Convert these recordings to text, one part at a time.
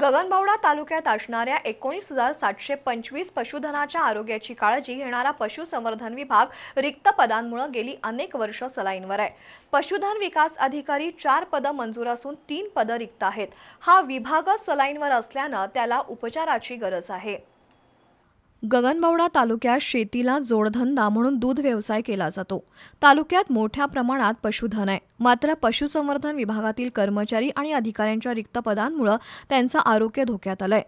गगनबावडा तालुक्यात असणाऱ्या एकोणीस हजार सातशे पंचवीस पशुधनाच्या आरोग्याची काळजी घेणारा पशुसंवर्धन विभाग रिक्त पदांमुळे गेली अनेक वर्ष सलाईनवर आहे. पशुधन विकास अधिकारी चार पदं मंजूर असून तीन पदं रिक्त आहेत. हा विभागच सलाईनवर असल्यानं त्याला उपचाराची गरज आहे. गगनबावडा तालुक्यात शेतीला जोडधंदा म्हणून दूध व्यवसाय केला जातो. तालुक्यात मोठ्या प्रमाणात पशुधन आहे. मात्र पशुसंवर्धन विभागातील कर्मचारी आणि अधिकाऱ्यांच्या रिक्त पदांमुळे त्यांचं आरोग्य धोक्यात आलंय.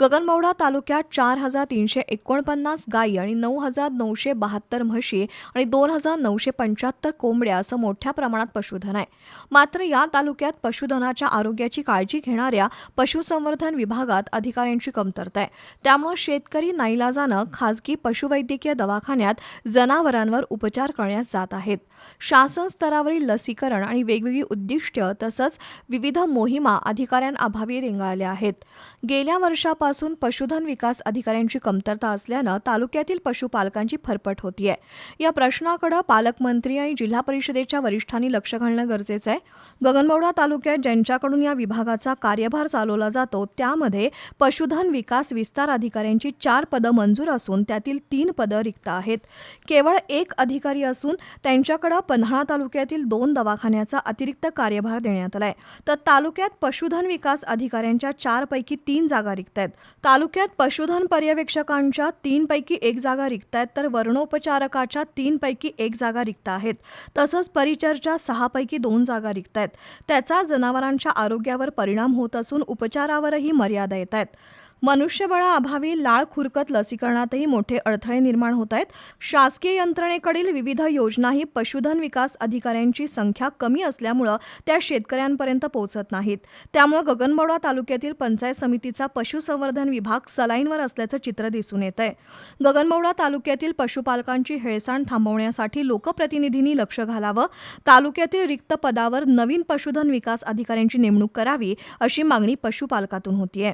गगनबावडा तालुक्यात चार हजार तीनशे एकोणपन्नास गायी आणि नऊ हजार नऊशे बहात्तर म्हशी आणि दोन हजार नऊशे पंच्याहत्तर कोंबड्या असं मोठ्या प्रमाणात पशुधन आहे. मात्र या तालुक्यात पशुधनाच्या आरोग्याची काळजी घेणाऱ्या पशुसंवर्धन विभागात अधिकाऱ्यांची कमतरता आहे. त्यामुळे शेतकरी समाजानं खासगी पशुवैद्यकीय दवाखान्यात जनावरांवर उपचार करण्यास जात आहेत. शासन स्तरावरील लसीकरण आणि वेगवेगळी उद्दिष्ट तसंच विविध मोहिमा अधिकाऱ्यांअभावी रेंगाळल्या आहेत. गेल्या वर्षापासून पशुधन विकास अधिकाऱ्यांची कमतरता असल्यानं तालुक्यातील पशुपालकांची फरफट होतीये. या प्रश्नाकडे पालकमंत्री आणि जिल्हा परिषदेच्या वरिष्ठांनी लक्ष घालणं गरजेचं आहे. गगनबावडा तालुक्यात ज्यांच्याकडून या विभागाचा कार्यभार चालवला जातो त्यामध्ये पशुधन विकास विस्तार अधिकाऱ्यांची चार पदं मंजूर असून त्यातील तीन पदं रिक्त आहेत. केवळ एक अधिकारी असून त्यांच्याकडे पन्हाळा तालुक्यातील दोन दवाखान्याचा अतिरिक्त कार्यभार देण्यात आलाय. तर तालुक्यात पशुधन विकास अधिकाऱ्यांच्या चारपैकी तीन जागा रिक्त आहेत. तालुक्यात पशुधन पर्यवेक्षकांच्या तीनपैकी एक जागा रिक्त आहेत तर वर्णोपचारकाच्या तीनपैकी एक जागा रिक्त आहेत. तसंच परिचरच्या सहापैकी दोन जागा रिक्त आहेत. त्याचा जनावरांच्या आरोग्यावर परिणाम होत असून उपचारावरही मर्यादा येत आहेत. मनुष्यबळाअभावी लाळ खुरकत लसीकरणातही मोठे अडथळे निर्माण होत आहेत. शासकीय यंत्रणेकडील विविध योजनाही पशुधन विकास अधिकाऱ्यांची संख्या कमी असल्यामुळं त्या शेतकऱ्यांपर्यंत पोहोचत नाहीत. त्यामुळे गगनबावडा तालुक्यातील पंचायत समितीचा पशुसंवर्धन विभाग सलाईनवर असल्याचं चित्र दिसून येत आहे गगनबावडा तालुक्यातील पशुपालकांची हेळसांड थांबवण्यासाठी लोकप्रतिनिधींनी लक्ष घालावं. तालुक्यातील रिक्त पदावर नवीन पशुधन विकास अधिकाऱ्यांची नेमणूक करावी अशी मागणी पशुपालकातून होतीये.